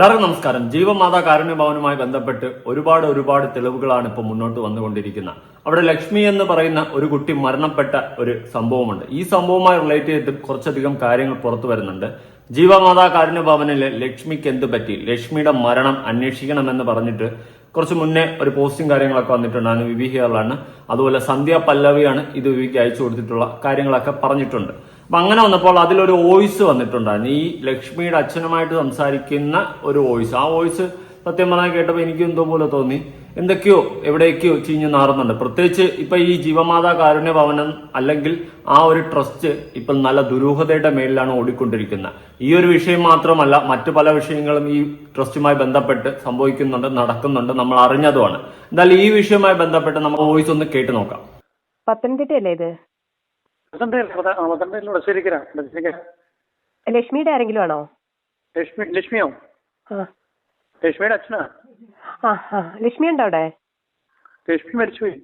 എല്ലാവർക്കും നമസ്കാരം. ജീവമാതാ കാരുണ്യ ഭവനുമായി ബന്ധപ്പെട്ട് ഒരുപാട് ഒരുപാട് തെളിവുകളാണ് ഇപ്പോൾ മുന്നോട്ട് വന്നുകൊണ്ടിരിക്കുന്നത്. അവിടെ ലക്ഷ്മി എന്ന് പറയുന്ന ഒരു കുട്ടി മരണപ്പെട്ട ഒരു സംഭവമുണ്ട്. ഈ സംഭവവുമായി റിലേറ്റ് ചെയ്തിട്ട് കുറച്ചധികം കാര്യങ്ങൾ പുറത്തു വരുന്നുണ്ട്. ജീവമാതാ കാരുണ്യഭവനിലെ ലക്ഷ്മിക്ക് എന്ത് പറ്റി? ലക്ഷ്മിയുടെ മരണം അന്വേഷിക്കണമെന്ന് പറഞ്ഞിട്ട് കുറച്ച് മുന്നേ ഒരു പോസ്റ്റും കാര്യങ്ങളൊക്കെ വന്നിട്ടുണ്ടായിരുന്നു വിവി ഹിയറിലാണ്. അതുപോലെ സന്ധ്യ പല്ലവിയാണ് ഇത് വിവിക്ക് അയച്ചു കൊടുത്തിട്ടുള്ള കാര്യങ്ങളൊക്കെ പറഞ്ഞിട്ടുണ്ട്. അപ്പൊ അങ്ങനെ വന്നപ്പോൾ അതിലൊരു വോയിസ് വന്നിട്ടുണ്ടായിരുന്നു. ഈ ലക്ഷ്മിയുടെ അച്ഛനുമായിട്ട് സംസാരിക്കുന്ന ഒരു വോയിസ്. ആ വോയിസ് സത്യം പറഞ്ഞാൽ കേട്ടപ്പോൾ എനിക്ക് എന്തോ പോലെ തോന്നി. എന്തൊക്കെയോ എവിടേക്കോ ചീഞ്ഞു നാറുന്നുണ്ട്. പ്രത്യേകിച്ച് ഇപ്പൊ ഈ ജീവമാതാ കാരുണ്യ ഭവനം അല്ലെങ്കിൽ ആ ഒരു ട്രസ്റ്റ് ഇപ്പം നല്ല ദുരൂഹതയുടെ മേലിലാണ് ഓടിക്കൊണ്ടിരിക്കുന്നത്. ഈ ഒരു വിഷയം മാത്രമല്ല മറ്റു പല വിഷയങ്ങളും ഈ ട്രസ്റ്റുമായി ബന്ധപ്പെട്ട് സംഭവിക്കുന്നുണ്ട് നടക്കുന്നുണ്ട് നമ്മൾ അറിഞ്ഞതുമാണ്. എന്തായാലും ഈ വിഷയവുമായി ബന്ധപ്പെട്ട് നമ്മൾ വോയിസ് ഒന്ന് കേട്ടു നോക്കാം. പത്തനംതിട്ടയല്ലേ ഇത്? ലക്ഷ്മിയുടെ ആരെങ്കിലും ആണോ? ലക്ഷ്മി ലക്ഷ്മിയോ? ലക്ഷ്മിയുടെ അച്ഛനാ? ലക്ഷ്മി ഉണ്ടോ അവിടെ? ലക്ഷ്മി മരിച്ചുപോയി?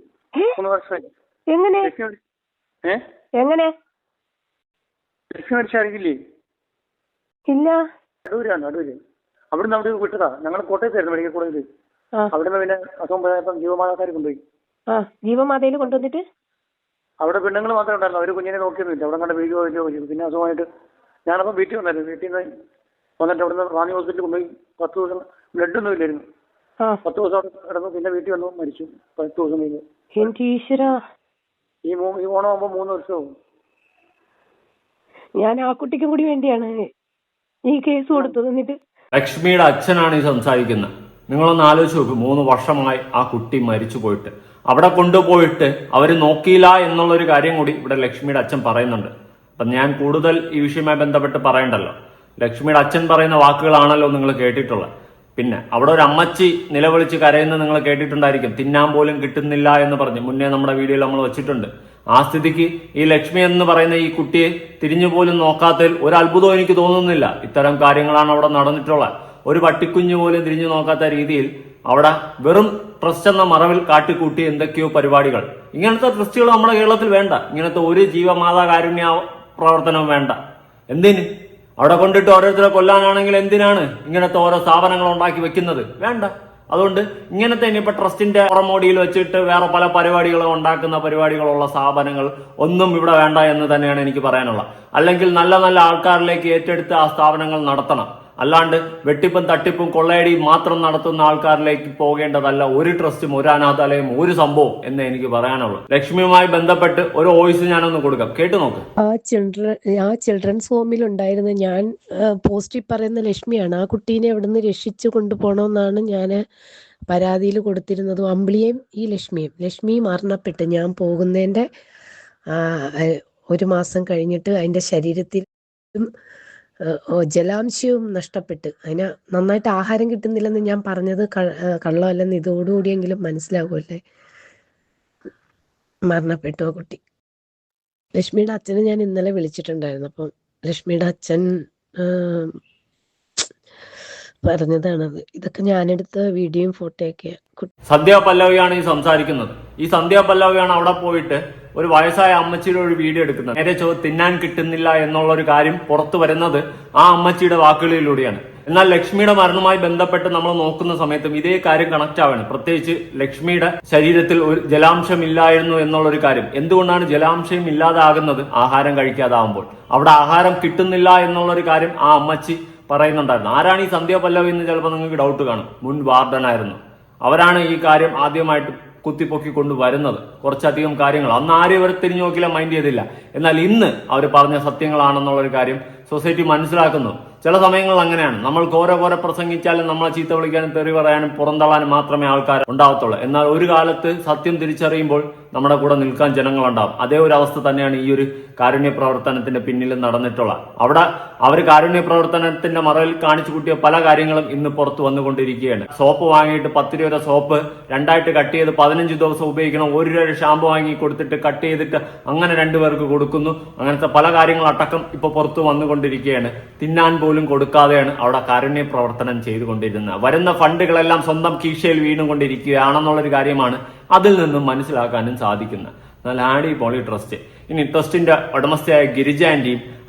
മൂന്ന് വർഷമായി. എങ്ങനെ? എങ്ങനെ? ലക്ഷ്മി മരിച്ച അറിയില്ലേ ഇല്ല. അടൂരാണ് അടൂര്. അവിടുന്ന് അവിടെ വിട്ടതാ. ഞങ്ങൾ കോട്ടയത്തായിരുന്നു മെഡിക്കൽ കോളേജിൽ അവിടെ അവിടുന്ന് പിന്നെ അസുഖം പോയപ്പം ജീവമാതാക്കാർ കൊണ്ടുപോയി ജീവമാതയിൽ കൊണ്ടുവന്നിട്ട്? അവിടെ പെണ്ണുങ്ങൾ മാത്രമേ ഉണ്ടായിരുന്നു അവർ കുഞ്ഞിനെ നോക്കിയൊന്നുമില്ല അവിടെ കണ്ട വീഡിയോ വീഡിയോ ചെയ്തു പിന്നെ അസുഖമായിട്ട് ഞാനപ്പം വീട്ടിൽ വന്നായിരുന്നു. വീട്ടിൽ നിന്ന് വന്നിട്ട് അവിടുന്ന് റാന്നി ഹോസ്പിറ്റലിൽ കൊണ്ടുപോയി പത്ത് ദിവസം ബ്ലഡൊന്നും ഇല്ലായിരുന്നു. ആ. പത്ത് ദിവസം അവിടെ കിടന്നു. പിന്നെ വീട്ടിൽ വന്നു മരിച്ചു. പത്ത് ദിവസം കഴിഞ്ഞു. എന്റെ ഈശ്വര? ഈ മൂ- ഈ ഓണം ആകുമ്പോൾ മൂന്ന് വർഷമാവും ഞാൻ ആ കുട്ടിക്കും കൂടി വേണ്ടിയാണ് ഈ കേസ് കൊടുത്തത്. എന്നിട്ട് ലക്ഷ്മിയുടെ അച്ഛനാണ് ഈ സംസാരിക്കുന്നത്. നിങ്ങളൊന്ന് ആലോചിച്ച് നോക്കൂ. മൂന്ന് വർഷമായി ആ കുട്ടി മരിച്ചു പോയിട്ട്. അവിടെ കൊണ്ടുപോയിട്ട് അവർ നോക്കിയില്ല എന്നുള്ളൊരു കാര്യം കൂടി ഇവിടെ ലക്ഷ്മിയുടെ അച്ഛൻ പറയുന്നുണ്ട്. അപ്പൊ ഞാൻ കൂടുതൽ ഈ വിഷയവുമായി ബന്ധപ്പെട്ട് പറയണ്ടല്ലോ. ലക്ഷ്മിയുടെ അച്ഛൻ പറയുന്ന വാക്കുകളാണല്ലോ നിങ്ങൾ കേട്ടിട്ടുള്ളത്. പിന്നെ അവിടെ ഒരു അമ്മച്ചി നിലവിളിച്ച് കരയുന്ന നിങ്ങൾ കേട്ടിട്ടുണ്ടായിരിക്കും. തിന്നാൻ പോലും കിട്ടുന്നില്ല എന്ന് പറഞ്ഞ് മുന്നേ നമ്മുടെ വീഡിയോയിൽ നമ്മൾ വെച്ചിട്ടുണ്ട്. ആ സ്ഥിതിക്ക് ഈ ലക്ഷ്മി എന്ന് പറയുന്ന ഈ കുട്ടിയെ തിരിഞ്ഞു പോലും നോക്കാത്തതിൽ ഒരു അത്ഭുതവും എനിക്ക് തോന്നുന്നില്ല. ഇത്തരം കാര്യങ്ങളാണ് അവിടെ നടന്നിട്ടുള്ളത്. ഒരു പട്ടിക്കുഞ്ഞു പോലും തിരിഞ്ഞു നോക്കാത്ത രീതിയിൽ അവിടെ വെറും ട്രസ്റ്റ് എന്ന മറവിൽ കാട്ടിക്കൂട്ടി എന്തൊക്കെയോ പരിപാടികൾ. ഇങ്ങനത്തെ ട്രസ്റ്റുകൾ നമ്മുടെ കേരളത്തിൽ വേണ്ട. ഇങ്ങനത്തെ ഒരു ജീവമാതാ കാരുണ്യ പ്രവർത്തനവും വേണ്ട. എന്തിന്? അവിടെ കൊണ്ടിട്ട് ഓരോരുത്തരെ കൊല്ലാനാണെങ്കിൽ എന്തിനാണ് ഇങ്ങനത്തെ ഓരോ സ്ഥാപനങ്ങൾ ഉണ്ടാക്കി വെക്കുന്നത്? വേണ്ട. അതുകൊണ്ട് ഇങ്ങനത്തെ ഇനിയിപ്പോ ട്രസ്റ്റിന്റെ പുറമോടിയിൽ വെച്ചിട്ട് വേറെ പല പരിപാടികളും ഉണ്ടാക്കുന്ന പരിപാടികളുള്ള സ്ഥാപനങ്ങൾ ഒന്നും ഇവിടെ വേണ്ട എന്ന് തന്നെയാണ് എനിക്ക് പറയാനുള്ളത്. അല്ലെങ്കിൽ നല്ല നല്ല ആൾക്കാരിലേക്ക് ഏറ്റെടുത്ത് ആ സ്ഥാപനങ്ങൾ നടത്തണം. അല്ലാണ്ട് വെട്ടിപ്പും തട്ടിപ്പും കൊള്ളയടിയും മാത്രം നടത്തുന്ന ആൾക്കാരിലേക്ക് പോകേണ്ടതല്ല ഒരു ട്രസ്റ്റും ഒരു അനാഥാലയം ഒരു സംഭവം എന്ന് എനിക്ക് പറയാനുള്ളൂ. ലക്ഷ്മിയുമായി ബന്ധപ്പെട്ട് ഒരു വോയിസ് ഞാനൊന്ന് കൊടുക്കാം. കേട്ടു നോക്ക്. ആ ചിൽഡ്രൻ ആ ചിൽഡ്രൻസ് ഹോമിൽ ഉണ്ടായിരുന്ന ഞാൻ പോസ്റ്റിൽ പറയുന്ന ലക്ഷ്മിയാണ്. ആ കുട്ടീനെ അവിടുന്ന് രക്ഷിച്ചു കൊണ്ടുപോകണമെന്നാണ് ഞാൻ പരാതിയിൽ കൊടുത്തിരുന്നതും അമ്പിളിയും ഈ ലക്ഷ്മിയും ലക്ഷ്മി മരണപ്പെട്ട് ഞാൻ പോകുന്നതിന്റെ ഒരു മാസം കഴിഞ്ഞിട്ട് അതിന്റെ ഓ, ജലാംശവും നഷ്ടപ്പെട്ട്. അതിന് നന്നായിട്ട് ആഹാരം കിട്ടുന്നില്ലെന്ന് ഞാൻ പറഞ്ഞത് കള്ളമല്ലെന്ന് ഇതോടുകൂടിയെങ്കിലും മനസ്സിലാകുമല്ലേ? മരണപ്പെട്ടു ആ കുട്ടി. ലക്ഷ്മിയുടെ അച്ഛനെ ഞാൻ ഇന്നലെ വിളിച്ചിട്ടുണ്ടായിരുന്നു. അപ്പം ലക്ഷ്മിയുടെ അച്ഛൻ പറഞ്ഞതാണ് ഇതൊക്കെ ഞാനെടുത്ത വീഡിയോയും ഫോട്ടോയൊക്കെ സന്ധ്യ പല്ലവിയാണ് ഈ സംസാരിക്കുന്നത്. ഈ സന്ധ്യ പല്ലവിയാണ് അവിടെ പോയിട്ട് ഒരു വയസ്സായ അമ്മച്ചിയുടെ ഒരു വീഡിയോ എടുക്കുന്നത്. നേരെ ചോ തിന്നാൻ കിട്ടുന്നില്ല എന്നുള്ള ഒരു കാര്യം പുറത്തു വരുന്നത് ആ അമ്മച്ചിയുടെ വാക്കുകളിലൂടെയാണ്. എന്നാൽ ലക്ഷ്മിയുടെ മരണവുമായി ബന്ധപ്പെട്ട് നമ്മൾ നോക്കുന്ന സമയത്തും ഇതേ കാര്യം കണക്ട് ആവാണ്. പ്രത്യേകിച്ച് ലക്ഷ്മിയുടെ ശരീരത്തിൽ ഒരു ജലാംശം ഇല്ലായിരുന്നു എന്നുള്ള ഒരു കാര്യം. എന്തുകൊണ്ടാണ് ജലാംശം ഇല്ലാതാകുന്നത്? ആഹാരം കഴിക്കാതാവുമ്പോൾ. അവിടെ ആഹാരം കിട്ടുന്നില്ല എന്നുള്ള ഒരു കാര്യം ആ അമ്മച്ചി പറയുന്നുണ്ടായിരുന്നു. ആരാണ് ഈ സന്ധ്യ പല്ലവ് എന്ന് ചിലപ്പോൾ നിങ്ങൾക്ക് ഡൗട്ട് കാണും. മുൻ വാർഡനായിരുന്നു. അവരാണ് ഈ കാര്യം ആദ്യമായിട്ട് കുത്തിപ്പൊക്കി കൊണ്ടുവരുന്നത് കുറച്ചധികം കാര്യങ്ങൾ. അന്ന് ആരും ഇവർ തിരിഞ്ഞു നോക്കില്ല മൈൻഡ് ചെയ്തില്ല. എന്നാൽ ഇന്ന് അവർ പറഞ്ഞ സത്യങ്ങളാണെന്നുള്ളൊരു കാര്യം സൊസൈറ്റി മനസ്സിലാക്കുന്നു. ചില സമയങ്ങളിൽ അങ്ങനെയാണ്. നമ്മൾ കോര കോര പ്രസംഗിച്ചാലും നമ്മളെ ചീത്ത വിളിക്കാനും തെറി പറയാനും പുറന്തള്ളാനും മാത്രമേ ആൾക്കാർ ഉണ്ടാവത്തുള്ളൂ. എന്നാൽ ഒരു കാലത്ത് സത്യം തിരിച്ചറിയുമ്പോൾ നമ്മുടെ കൂടെ നിൽക്കാൻ ജനങ്ങളുണ്ടാവും. അതേ ഒരു അവസ്ഥ തന്നെയാണ് ഈ ഒരു കാരുണ്യ പ്രവർത്തനത്തിന്റെ പിന്നിൽ നടന്നിട്ടുള്ള. അവിടെ അവർ കാരുണ്യ പ്രവർത്തനത്തിന്റെ മറവിൽ കാണിച്ചു കൂട്ടിയ പല കാര്യങ്ങളും ഇന്ന് പുറത്തു വന്നുകൊണ്ടിരിക്കുകയാണ്. സോപ്പ് വാങ്ങിയിട്ട് പത്ത് രൂപ സോപ്പ് രണ്ടായിട്ട് കട്ട് ചെയ്ത് പതിനഞ്ച് ദിവസം ഉപയോഗിക്കണം. ഒരു രൂപ ഷാമ്പു വാങ്ങി കൊടുത്തിട്ട് കട്ട് ചെയ്തിട്ട് അങ്ങനെ രണ്ടുപേർക്ക് കൊടുക്കുന്നു. അങ്ങനത്തെ പല കാര്യങ്ങളടക്കം ഇപ്പൊ പുറത്തു വന്നുകൊണ്ടിരിക്കുകയാണ്. തിന്നാൻ പോലും കൊടുക്കാതെയാണ് അവിടെ കാരുണ്യ പ്രവർത്തനം ചെയ്തുകൊണ്ടിരുന്നത്. വരുന്ന ഫണ്ടുകളെല്ലാം സ്വന്തം കീശയിൽ വീണുകൊണ്ടിരിക്കുകയാണെന്നുള്ളൊരു കാര്യമാണ് അതിൽ നിന്നും മനസ്സിലാക്കാനും സാധിക്കുന്നത്. എന്നാൽ ആഡി പോളി ട്രസ്റ്റ്. ഇനി ട്രസ്റ്റിന്റെ ഉടമസ്ഥയായ ഗിരിജ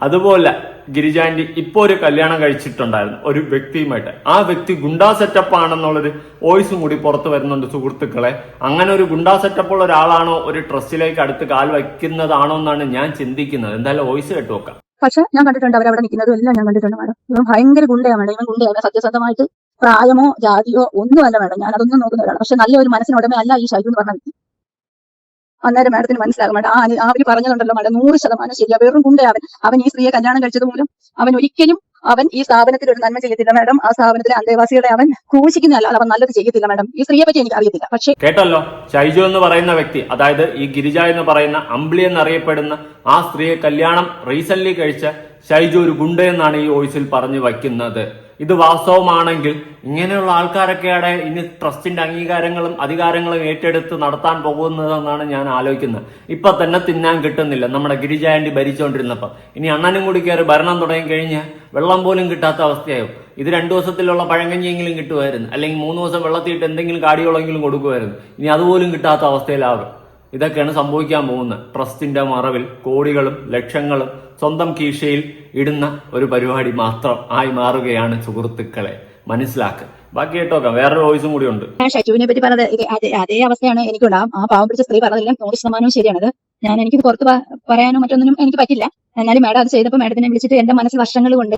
അതുപോലെ ഗിരിജാൻഡി ഇപ്പോൾ ഒരു കല്യാണം കഴിച്ചിട്ടുണ്ടായിരുന്നു ഒരു വ്യക്തിയുമായിട്ട്. ആ വ്യക്തി ഗുണ്ടാ സെറ്റപ്പ് ആണെന്നുള്ളൊരു വോയിസും കൂടി പുറത്തു വരുന്നുണ്ട് സുഹൃത്തുക്കളെ. അങ്ങനെ ഒരു ഗുണ്ടാ സെറ്റപ്പ് ഉള്ള ഒരാളാണോ ഒരു ട്രസ്റ്റിലേക്ക് അടുത്ത് കാൽ വയ്ക്കുന്നതാണോ എന്നാണ് ഞാൻ ചിന്തിക്കുന്നത്. എന്തായാലും വോയിസ് കേട്ടു നോക്കാം. പക്ഷെ ഞാൻ കണ്ടിട്ടുണ്ട് അവരവിടെ നിൽക്കുന്നതും. എല്ലാം ഞാൻ കണ്ടിട്ടുണ്ട് മാഡം. ഇവൻ ഭയങ്കര ഗുണ്ടയാണ് മാഡം ഇവൻ ഗുണ്ടയാണ്. സത്യസന്ധമായിട്ട് പ്രായമോ ജാതിയോ ഒന്നുമല്ല മാഡം. ഞാൻ അതൊന്നും നോക്കുന്ന ഒരാളാണ് പക്ഷെ നല്ല നല്ലൊരു മനസ്സിനുടമ അല്ല ഈ ഷൈജു എന്ന് പറഞ്ഞ വ്യക്തി. അന്നേരം മാഡത്തിന് മനസ്സിലാകും. മാഡം ആ അവർ പറഞ്ഞതുണ്ടല്ലോ മാഡം. നൂറ് ശതമാനം ശരിയാ. വെറും ഗുണ്ടയാവൻ അവൻ. ഈ സ്ത്രീയെ കല്യാണം കഴിച്ചത് മൂലം അവൻ ഒരിക്കലും അവൻ ഈ സ്ഥാപനത്തിൽ ഒരു നന്മ ചെയ്യത്തില്ല മാഡം. ആ സ്ഥാപനത്തിലെ അന്തേവാസികളെ അവൻ ക്രൂശിക്കുന്നതല്ല അവൻ നല്ലത് ചെയ്യത്തില്ല മാഡം. ഈ സ്ത്രീയെ പറ്റി എനിക്ക് അറിയത്തില്ല. പക്ഷേ കേട്ടല്ലോ? ഷൈജു എന്ന് പറയുന്ന വ്യക്തി അതായത് ഈ ഗിരിജ എന്ന് പറയുന്ന അമ്പിളി എന്നറിയപ്പെടുന്ന ആ സ്ത്രീയെ കല്യാണം റീസെന്റ് കഴിച്ച ഷൈജു ഒരു ഗുണ്ട എന്നാണ് ഈ വോയിസിൽ പറഞ്ഞു വയ്ക്കുന്നത്. ഇത് വാസ്തവമാണെങ്കിൽ ഇങ്ങനെയുള്ള ആൾക്കാരൊക്കെയാണ് ഇനി ട്രസ്റ്റിന്റെ അംഗീകാരങ്ങളും അധികാരങ്ങളും ഏറ്റെടുത്ത് നടത്താൻ പോകുന്നതെന്നാണ് ഞാൻ ആലോചിക്കുന്നത്. ഇപ്പൊ തന്നെ തിന്നാൻ കിട്ടുന്നില്ല. നമ്മുടെ ഗിരിജായന്റി ഭരിച്ചുകൊണ്ടിരുന്നപ്പോ ഇനി അണ്ണനും കൂടി കയറി ഭരണം തുടങ്ങി കഴിഞ്ഞാൽ വെള്ളം പോലും കിട്ടാത്ത അവസ്ഥയാവും. ഇത് രണ്ടു ദിവസത്തിലുള്ള പഴങ്കഞ്ഞിയെങ്കിലും കിട്ടുമായിരുന്നു. അല്ലെങ്കിൽ മൂന്ന് ദിവസം വെള്ളത്തിയിട്ട് എന്തെങ്കിലും കാടിയോളെങ്കിലും കൊടുക്കുമായിരുന്നു. ഇനി അതുപോലും കിട്ടാത്ത അവസ്ഥയിലാകും ഇതൊക്കെയാണ് സംഭവിക്കാൻ പോകുന്നത്. ട്രസ്റ്റിന്റെ മറവിൽ കോടികളും ലക്ഷങ്ങളും സ്വന്തം കീശയിൽ ഇടുന്ന ഒരു പരിപാടി മാത്രം ആയി മാറുകയാണ് സുഹൃത്തുക്കളെ. മനസ്സിലാക്കുക ബാക്കി കേട്ടോക്കാം വേറൊരു വോയിസും കൂടി ഉണ്ട്. ഷജുവിനെ പറ്റി പറഞ്ഞത് അതേ അവസ്ഥയാണ് എനിക്കുണ്ടാവും. ആ പാവം പിടിച്ച സ്ത്രീ പറഞ്ഞതെല്ലാം നൂറ് ശതമാനവും ശരിയാണത്. ഞാൻ എനിക്ക് പുറത്ത് പറയാനോ മറ്റൊന്നിനും എനിക്ക് പറ്റില്ല. എന്നാലും മാഡം അത് ചെയ്തപ്പോൾ മാഡത്തിനെ വിളിച്ചിട്ട് എന്റെ മനസ്സിൽ വർഷങ്ങൾ കൊണ്ട്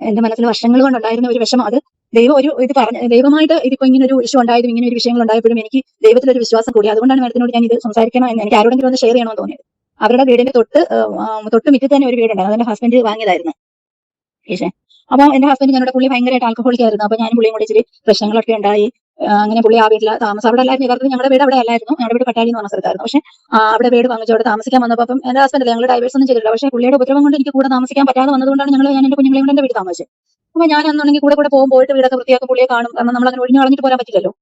എന്റെ മനസ്സിൽ വർഷങ്ങൾ കൊണ്ടുണ്ടായിരുന്ന ഒരു വിഷമം അത്. ദൈവം ഒരു ഇത് പറഞ്ഞ ദൈവമായിട്ട് ഇതിപ്പോ ഇങ്ങനെ ഒരു ഇഷ്യൂ ഉണ്ടായതും ഇങ്ങനെ ഒരു വിഷയങ്ങൾ ഉണ്ടായപ്പോഴും എനിക്ക് ദൈവത്തിലൊരു വിശ്വാസം കൂടി. അതുകൊണ്ടാണ് മേഡത്തിനോട് ഞാൻ ഇത് സംസാരിക്കണം എന്ന് എനിക്ക് ആരോടെങ്കിലും ഒന്ന് ഷെയർ ചെയ്യണമെന്ന് തോന്നിയത്. അവരുടെ വീടിന്റെ തൊട്ട് തൊട്ട് തന്നെ ഒരു വീടുണ്ട്. അതെന്റെ ഹസ്ബൻഡ് വാങ്ങിയതായിരുന്നു. പക്ഷേ അപ്പൊ എന്റെ ഹസ്ബൻഡ് ഞങ്ങളുടെ പുള്ളി ഭയങ്കരമായിട്ട് ആൽക്കഹോളിക് ആയിരുന്നു. അപ്പൊ ഞാൻ പുള്ളിയും കൂടി ഇച്ചിരി പ്രശ്നങ്ങളൊക്കെ ഉണ്ടായി. അങ്ങനെ പുള്ളി ആ വീട്ടിൽ താമസം. അവിടെ എല്ലാവരും ഇവർക്ക് ഞങ്ങളുടെ വീട് അവിടെ അല്ലായിരുന്നു. ഞങ്ങളുടെ വീട് പട്ടാളി എന്ന് പറഞ്ഞ സ്ഥലത്തായിരുന്നു. പക്ഷേ അവിടെ വീട് വാങ്ങിച്ചു. അവിടെ താമസിക്കാൻ വന്നപ്പോൾ അപ്പം എന്റെ ഹസ്ബൻഡ് ഞങ്ങൾ ഡൈവേഴ്സ് ഒന്നും ചെയ്തിട്ടില്ല. പക്ഷേ പുള്ളിയുടെ ഉപദ്രവം കൊണ്ട് എനിക്ക് കൂടെ താമസിക്കാൻ പറ്റാതെ വന്നതുകൊണ്ടാണ് ഞങ്ങൾ ഞാൻ എന്റെ കുഞ്ഞുങ്ങളെ കൊണ്ട് എന്റെ വീട് താമസിച്ചത്. അപ്പൊ ഞാൻ അന്നുണ്ടെങ്കിൽ കൂടെ കൂടെ പോകും പോയിട്ട് വീടൊക്കെ വൃത്തിയാക്കും പുള്ളിയെ കാണും. കാരണം നമ്മൾ അങ്ങനെ ഒഴിഞ്ഞു കളഞ്ഞിട്ട് പോരാൻ പറ്റില്ലല്ലോ.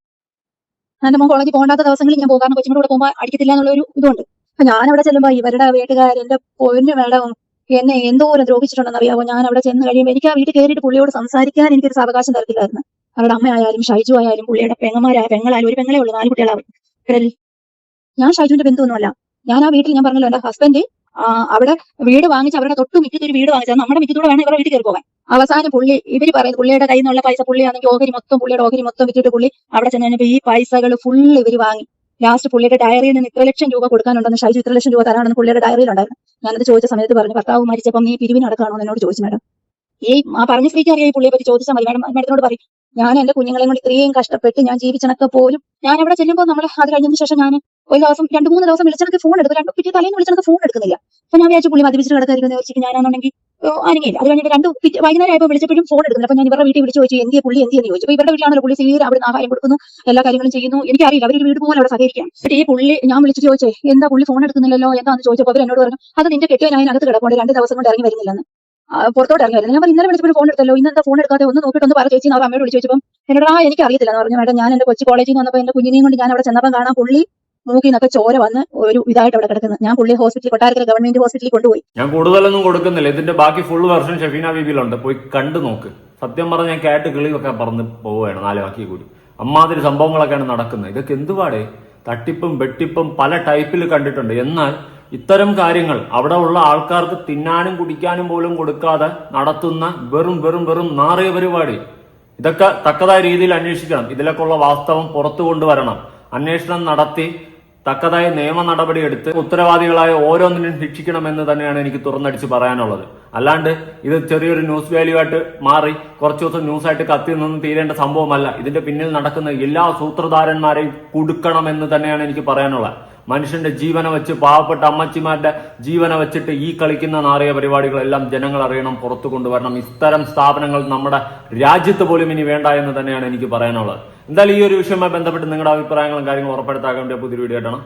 എന്റെ മോൻ കോളേജിൽ പോകാത്ത ദിവസങ്ങളിൽ ഞാൻ പോകാൻ കൊച്ചിന്റെ കൂടെ പോകുമ്പോൾ അടിക്കത്തില്ല എന്നുള്ള ഒരു ഇതുണ്ട്. അപ്പൊ ഞാൻ അവിടെ ചെല്ലുമ്പോൾ ഇവരുടെ വീട്ടുകാർ എന്റെ പൊന്നു മേഡം എന്നെ എന്തോരം ദ്രോഹിച്ചിട്ടുണ്ടെന്ന് അറിയാമോ ഞാൻ അവിടെ ചെന്ന് കഴിയുമ്പോൾ എനിക്ക് ആ വീട്ടിൽ കയറിയിട്ട് പുള്ളിയോട് സംസാരിക്കാൻ എനിക്കൊരു സാവകാശം തരത്തില്ലായിരുന്നു. അവരുടെ അമ്മയായാലും ഷൈജു ആയാലും പുള്ളിയുടെ പെങ്ങമാരായ പെങ്ങളായാലും ഒരു പെങ്ങളെ ഉള്ളൂ നാല് കുട്ടികളാവും ഞാൻ ഷൈജുവിന്റെ ബന്ധുവൊന്നുമല്ല. ഞാൻ ആ വീട്ടിൽ ഞാൻ പറഞ്ഞല്ലോ എന്റെ ഹസ്ബൻഡ് അവിടെ വീട് വാങ്ങിച്ച് അവരുടെ തൊട്ട് മിറ്റത്ത് ഒരു വീട് വാങ്ങിച്ചാൽ നമ്മുടെ മിറ്റത്തൂടെ വേണം ഇവരുടെ വീട്ടിൽ കയറി പോകാൻ അവസാനം പുള്ളി ഇവർ പറയുന്നത് പുള്ളിയുടെ കയ്യിൽ നിന്നുള്ള പൈസ പുള്ളിയാണെങ്കിൽ ഓഹരി മൊത്തം പുള്ളിയുടെ ഓഹരി മൊത്തം വിറ്റിട്ട് പുള്ളി അവിടെ ചെന്ന് ഈ പൈസകൾ ഫുള്ള് ഇവർ വാങ്ങി. ലാസ്റ്റ് പുള്ളിയുടെ ഡയറിയിൽ നിന്ന് ഇത്ര ലക്ഷം രൂപ കൊടുക്കാനുണ്ടെന്ന് ഷൈജു ഇത്ര ലക്ഷം രൂപ തരാണെന്ന് പുള്ളിയുടെ ഡയറിയിലുണ്ടായിരുന്നു ഞാനത് ചോദിച്ച സമയത്ത് പറഞ്ഞു ഭർത്താവ് മരിച്ചപ്പം നീ പിരിവിനടക്കാണോ എന്നോട് ചോദിച്ചു മാഡം ഈ ആ പറഞ്ഞ സ്ത്രീക്ക് അറിയാം ഈ പുള്ളിയെ പറ്റി ചോദിച്ചാൽ മതി മാഡം മാഡത്തിനോട് പറയും. ഞാൻ എന്റെ കുഞ്ഞുങ്ങളെ കൊണ്ട് ഇത്രയും കഷ്ടപ്പെട്ട് ഞാൻ ജീവിച്ചണക്കെ പോലും ഞാൻ അവിടെ ചെല്ലുമ്പോൾ നമ്മൾ അത് കഴിഞ്ഞതിന് ശേഷം ഞാൻ ഒരു ദിവസം രണ്ട് മൂന്ന് ദിവസം വിളിച്ചണക്ക് ഫോൺ എടുക്കും രണ്ട് പിറ്റേ തലേന്ന് വിളിച്ചണക്ക് ഫോൺ എടുക്കുന്നില്ല. അപ്പൊ ഞാൻ വിചാരിച്ചു പുള്ളി മദ്യപിച്ചിട്ട് കിടക്കായിരിക്കും വെച്ചിട്ട് ഞാനാണെന്നുണ്ടെങ്കിൽ അനങ്ങിയില്ല. അത് കഴിഞ്ഞിട്ട് രണ്ട് വൈകുന്നേരം ആയപ്പോൾ വിളിച്ചപ്പോഴും ഫോൺ എടുക്കുന്നില്ല. അപ്പൊ ഞാൻ ഇവരുടെ വീട്ടിൽ വിളിച്ചു ചോദിച്ചു എന്തിയെ പുള്ളി എന്തിയെന്ന് ചോദിച്ചു? അപ്പൊ ഇവരുടെ വീട്ടിലാണല്ലോ പുള്ളി സീര അവിടെ ആഹാരം കൊടുക്കുന്നു എല്ലാ കാര്യങ്ങളും ചെയ്യുന്നു. എനിക്കറിയില്ല അവരൊരു വീട് പോലും അവിടെ സഹകരിക്കാം. പക്ഷേ ഈ പുള്ളി ഞാൻ വിളിച്ചു ചോദിച്ചേ എന്താ പുള്ളി ഫോൺ എടുക്കുന്നില്ലല്ലോ? എന്താന്ന്? ചോദിച്ചപ്പോൾ അവർ എന്നോട് പറഞ്ഞു അത് നിന്റെ കെട്ടിയവൻ അതിനകത്ത് കിടപ്പുണ്ട് രണ്ട് ദിവസം കൊണ്ട് ഇറങ്ങി വരുന്നില്ലെന്ന്. പുറത്തോട്ട് ഇറങ്ങി വരുന്നത് ഞാൻ ഇന്നലെ വിളിച്ചപ്പോൾ ഫോൺ എടുത്തല്ലോ. ഇന്ന് എന്താ ഫോൺ എടുക്കാതെ ഒന്ന് നോക്കിയിട്ട് ഒന്ന് പറ ചേച്ചി അവർ അമ്മയോട് വിളിച്ചു ചോദിച്ചപ്പോൾ എന്നോട് ആ എനിക്ക് അറിയത്തില്ല എന്ന് പറഞ്ഞു. മേഡം ഞാൻ എന്റെ കൊച്ചു കോളേജിൽ നിന്ന് വന്നപ്പോൾ എന്റെ കുഞ്ഞിനെയും കൊണ്ട് ഞാൻ അവിടെ ചെന്നപ്പോൾ കാണാൻ പുള്ളി മൂക്കിൽ ചോര വന്ന് ഒരു ഇതായിട്ട് അവിടെ കിടക്കുന്നത് ഞാൻ പുള്ളി ഹോസ്പിറ്റലിൽ കൊട്ടാരക്കര ഗവൺമെന്റ് ഹോസ്പിറ്റലിൽ കൊണ്ടുപോയി. ഞാൻ കൂടുതലൊന്നും കൊടുക്കുന്നില്ല. ഇതിന്റെ ബാക്കി ഫുൾ വെർഷൻ ഷെഫീന ബീബിയിലുണ്ട്. പോയി കണ്ടു നോക്ക്. സത്യം പറഞ്ഞ ഞാൻ കേട്ട് കിളിയൊക്കെ പറന്ന് പോവുകയാണ് നാല് ബാക്കി കൂടി. അമ്മാതിരി സംഭവങ്ങളൊക്കെയാണ് നടക്കുന്നത്. ഇതൊക്കെ എന്തുപാടേ തട്ടിപ്പും വെട്ടിപ്പും പല ടൈപ്പിൽ കണ്ടിട്ടുണ്ട്. എന്നാൽ ഇത്തരം കാര്യങ്ങൾ അവിടെ ഉള്ള ആൾക്കാർക്ക് തിന്നാനും കുടിക്കാനും പോലും കൊടുക്കാതെ നടത്തുന്ന വെറും വെറും വെറും നാറിയ പരിപാടി. ഇതൊക്കെ തക്കതായ രീതിയിൽ അന്വേഷിക്കണം. ഇതിലൊക്കെ ഉള്ള വാസ്തവം പുറത്തു കൊണ്ടുവരണം. അന്വേഷണം നടത്തി തക്കതായ നിയമ നടപടിയെടുത്ത് ഉത്തരവാദികളായ ഓരോന്നിനും ശിക്ഷിക്കണമെന്ന് തന്നെയാണ് എനിക്ക് തുറന്നടിച്ച് പറയാനുള്ളത്. അല്ലാണ്ട് ഇത് ചെറിയൊരു ന്യൂസ് വാല്യൂ ആയിട്ട് മാറി കുറച്ചു ദിവസം ന്യൂസ് ആയിട്ട് കത്തി നിന്ന് തീരേണ്ട സംഭവമല്ല. ഇതിന്റെ പിന്നിൽ നടക്കുന്ന എല്ലാ സൂത്രധാരന്മാരെയും കുടുക്കണമെന്ന് തന്നെയാണ് എനിക്ക് പറയാനുള്ളത്. മനുഷ്യന്റെ ജീവനെ വെച്ച് പാവപ്പെട്ട അമ്മച്ചിമാരുടെ ജീവനെ വെച്ചിട്ട് ഈ കളിക്കുന്ന നാറിയ പരിപാടികളെല്ലാം ജനങ്ങൾ അറിയണം പുറത്തു കൊണ്ടുവരണം. ഇത്തരം സ്ഥാപനങ്ങൾ നമ്മുടെ രാജ്യത്ത് പോലും ഇനി വേണ്ട എന്ന് തന്നെയാണ് എനിക്ക് പറയാനുള്ളത്. എന്തായാലും ഈ ഒരു വിഷയവുമായി ബന്ധപ്പെട്ട് നിങ്ങളുടെ അഭിപ്രായങ്ങളും കാര്യങ്ങളും ഉറപ്പെടുത്താൻ വേണ്ടി പുതിയൊരു വീഡിയോ ആയിട്ടാണ്.